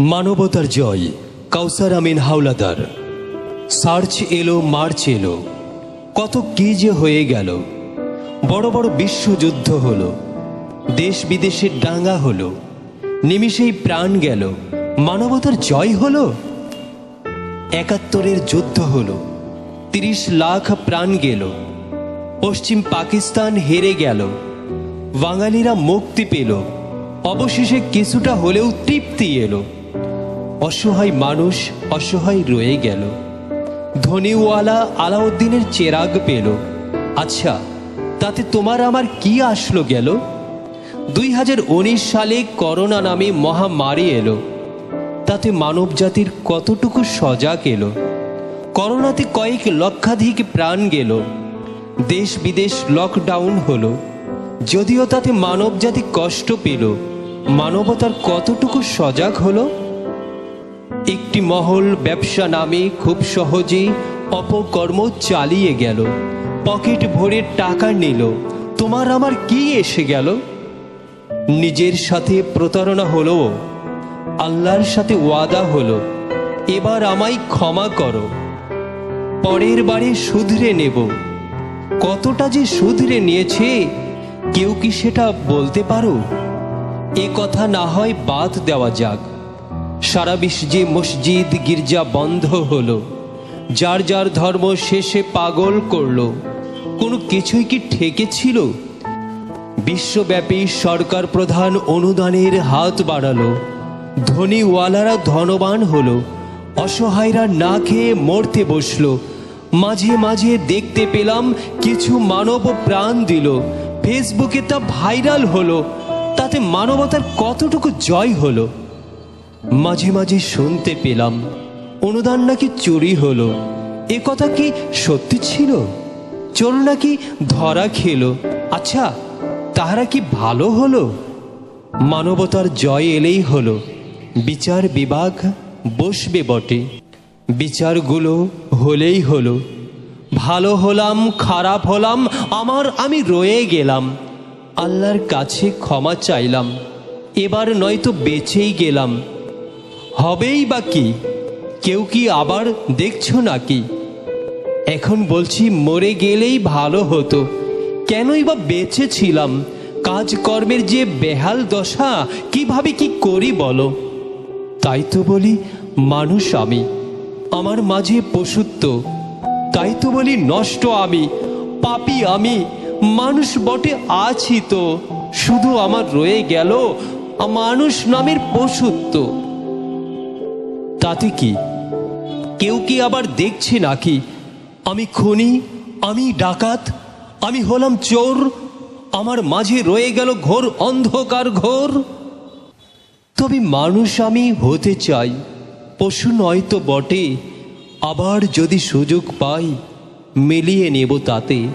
মানবতার জয়, কাউসার আমিন হাওলাদার। সার্চ এলো, মার্চ এলো। কত কি যে হয়ে গেল। বড় বড় বিশ্বযুদ্ধ হলো। দেশ বিদেশের ডাঙ্গা হলো। নিমিষেই প্রাণ গেল। মানবতার জয় হলো? একাত্তরের যুদ্ধ হলো। তিরিশ লাখ প্রাণ গেল। পশ্চিম পাকিস্তান হেরে গেল। বাঙালিরা মুক্তি পেল। অবশেষে কিছুটা হলেও তৃপ্তি এলো। অসহায় মানুষ অসহায় রয়ে গেল। ধনীওয়ালা আলাউদ্দিনের চেরাগ পেল। আচ্ছা তাতে তোমার আমার কি আসলো গেল? দুই হাজার উনিশ সালে করোনা নামে মহামারী এলো। তাতে মানব জাতির কতটুকু সজাগ এলো? করোনাতে কয়েক লক্ষাধিক প্রাণ গেল। দেশ বিদেশ লকডাউন হলো। যদিও তাতে মানব জাতি কষ্ট পেল। মানবতার কতটুকু সজাগ হলো? একটি মহল ব্যবসা নামে খুব সহজেই অপকর্ম চালিয়ে গেল। পকেট ভরে টাকা নিল। তোমার আমার কি এসে গেল? নিজের সাথে প্রতারণা হলো। আল্লাহর সাথে ওয়াদা হলো। এবার আমায় ক্ষমা করো। পরের বারে শুধরে নেব। কতটা যে শুধরে নিয়েছে, কেউ কি সেটা বলতে পারো? এ কথা না হয় বাদ দেওয়া যাক। সারা বিশ্বে মসজিদ, গির্জা বন্ধ হলো। যার যার ধর্ম শেষে পাগল করল। কোনো কিছুই কি ঠেকেছিল? বিশ্বব্যাপী সরকার প্রধান অনুদানের হাত বাড়ালো। ধনীওয়ালারা ধনবান হলো। অসহায়রা না খেয়ে মরতে বসল। মাঝে মাঝে দেখতে পেলাম কিছু মানব প্রাণ দিল। ফেসবুকে তা ভাইরাল হলো। তাতে মানবতার কতটুকু জয় হলো? মাঝে মাঝে শুনতে পেলাম, অনুদান নাকি চুরি হলো? এ কথা কি সত্যি ছিল? চোর নাকি ধরা খেলো? আচ্ছা তাহারা কি ভালো হলো? মানবতার জয় এলেই হলো। বিচার বিভাগ বসবে বটে। বিচারগুলো হলেই হলো। ভালো হলাম, খারাপ হলাম, আমার আমি রয়ে গেলাম। আল্লাহর কাছে ক্ষমা চাইলাম। এবার নয়তো বেঁচেই গেলাম। হবেই বা কি? কেউ কি আবার দেখছ নাকি? এখন বলছি মরে গেলেই ভালো হতো। কেনই বা বেঁচে ছিলাম? কাজকর্মের যে বেহাল দশা, কীভাবে কি করি বলো? তাই তো বলি মানুষ আমি, আমার মাঝে পশুত্ব। তাই তো বলি নষ্ট আমি, পাপি আমি, মানুষ বটে আছি তো। শুধু আমার রয়ে গেল মানুষ নামের পশুত্ব। তাতে কি? কেউ কি আবার দেখছে নাকি? আমি খুনি, আমি ডাকাত, আমি হলাম চোর, আমার মাঝে রয়ে গেল ঘোর অন্ধকার ঘোর। তবে মানুষ আমি হতে চাই, পশু নয় তো বটে, আবার যদি সুযোগ পাই, মিলিয়ে নেব তাতে।